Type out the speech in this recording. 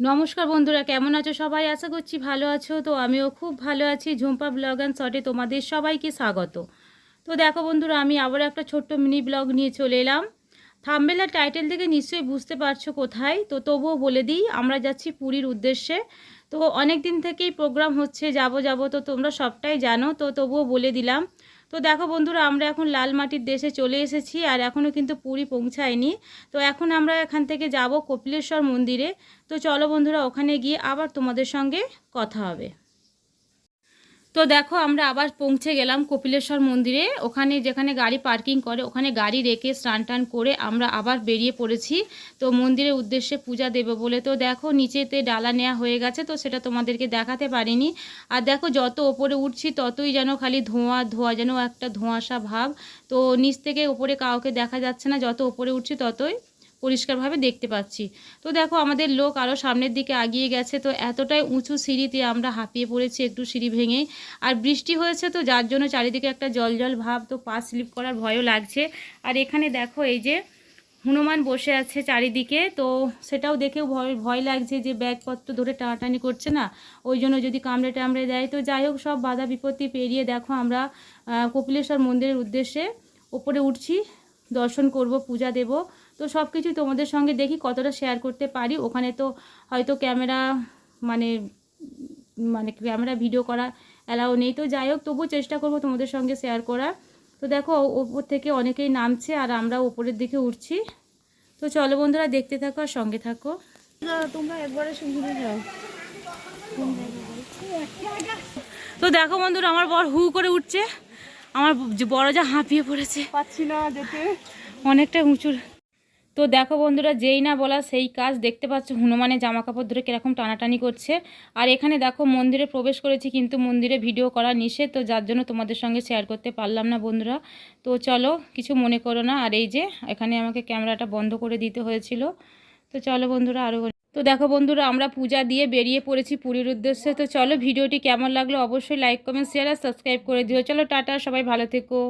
নমস্কার বন্ধুরা, কেমন আছো সবাই? আশা করছি ভালো আছো। তো আমিও খুব ভালো আছি। ঝুম্পা ব্লগ অ্যান্ড শটে তোমাদের সবাইকে স্বাগত। তো দেখো বন্ধুরা, আমি আবার একটা ছোট্ট মিনি ব্লগ নিয়ে চলে এলাম। থাম্বেলার টাইটেল থেকে নিশ্চয়ই বুঝতে পারছ কোথায়? তো তবুও বলে দিই, আমরা যাচ্ছি পুরীর উদ্দেশ্যে। তো অনেক দিন থেকেই প্রোগ্রাম হচ্ছে, যাব যাব। তো তোমরা সবটাই জানো। তো তবুও বলে দিলাম তো দেখো বন্ধুরা, আমরা এখন লাল মাটির দেশে চলে এসেছি আর এখনও কিন্তু পুরী পৌঁছায়নি। তো এখন আমরা এখান থেকে যাব কপিলেশ্বর মন্দিরে। তো চলো বন্ধুরা, ওখানে গিয়ে আবার তোমাদের সঙ্গে কথা হবে। তো দেখো, আমরা আবার পৌঁছে গেলাম কপিলেশ্বর মন্দিরে। ওখানে যেখানে গাড়ি পার্কিং করে, ওখানে গাড়ি রেখে স্নান টান করে আমরা আবার বেরিয়ে পড়েছি। তো মন্দিরের উদ্দেশ্যে পূজা দেবো বলে। তো দেখো, নিচেতে ডালা নেওয়া হয়ে গেছে, তো সেটা তোমাদেরকে দেখাতে পারিনি। আর দেখো, যত ওপরে উঠছি, ততই যেন খালি ধোঁয়া ধোঁয়া যেন একটা ধোঁয়াশা ভাব। তো নিচ থেকে ওপরে কাউকে দেখা যাচ্ছে না, যত ওপরে উঠছি ততই পরিষ্কারভাবে দেখতে পাচ্ছি। তো দেখো, আমাদের লোক আরও সামনের দিকে আগিয়ে গেছে, তো এতটাই উঁচু সিঁড়িতে আমরা হাঁপিয়ে পড়েছি একটু সিঁড়ি ভেঙে। আর বৃষ্টি হয়েছে তো, যার জন্য চারিদিকে একটা জল জল ভাব, তো পা স্লিপ করার ভয়ও লাগছে। আর এখানে দেখো, এই যে হনুমান বসে আছে চারিদিকে, তো সেটাও দেখেও ভয় ভয় লাগছে যে ব্যাগপত্র ধরে টানাটানি করছে না। ওই জন্য যদি কামড়ে টামড়ে দেয়, তো যাই হোক, সব বাধা বিপত্তি পেরিয়ে দেখো আমরা কপিলেশ্বর মন্দিরের উদ্দেশ্যে ওপরে উঠছি, দর্শন করব, পূজা দেব। তো সব কিছুই তোমাদের সঙ্গে দেখি কতটা শেয়ার করতে পারি। ওখানে তো হয়তো ক্যামেরা মানে মানে ক্যামেরা ভিডিও করা অ্যালাও নেই। তো যাই হোক তবুও চেষ্টা করব তোমাদের সঙ্গে শেয়ার করার। তো দেখো ওপর থেকে অনেকেই নামছে আর আমরা ওপরের দিকে উঠছি। তো চলো বন্ধুরা দেখতে থাকো আর সঙ্গে থাকো। তোমরা একবারে সুন্দর যাও। তো দেখো বন্ধুরা আমার বর হু করে উঠছে। আমার বড় যা হাঁপিয়ে পড়েছে। পাচ্ছি না যেতে। অনেকটা উঁচুর তো দেখো বন্ধুরা, যেই না বলা সেই কাজ দেখতে পাচ্ছ, হনুমানের জামা কাপড় ধরে কীরকম টানাটানি করছে। আর এখানে দেখো মন্দিরে প্রবেশ করেছি, কিন্তু মন্দিরে ভিডিও করা নিষেধ, তো যার জন্য তোমাদের সঙ্গে শেয়ার করতে পারলাম না বন্ধুরা। তো চলো, কিছু মনে করো না। আর এই যে, এখানে আমাকে ক্যামেরাটা বন্ধ করে দিতে হয়েছিল। তো চলো বন্ধুরা আরও তো দেখো বন্ধুরা, আমরা পূজা দিয়ে বেরিয়ে পড়েছি পুরীর উদ্দেশ্যে। তো চলো, ভিডিওটি কেমন লাগল অবশ্যই লাইক কমেন্ট শেয়ার আর সাবস্ক্রাইব করে দিও। চলো, টাটা, সবাই ভালো থেকো।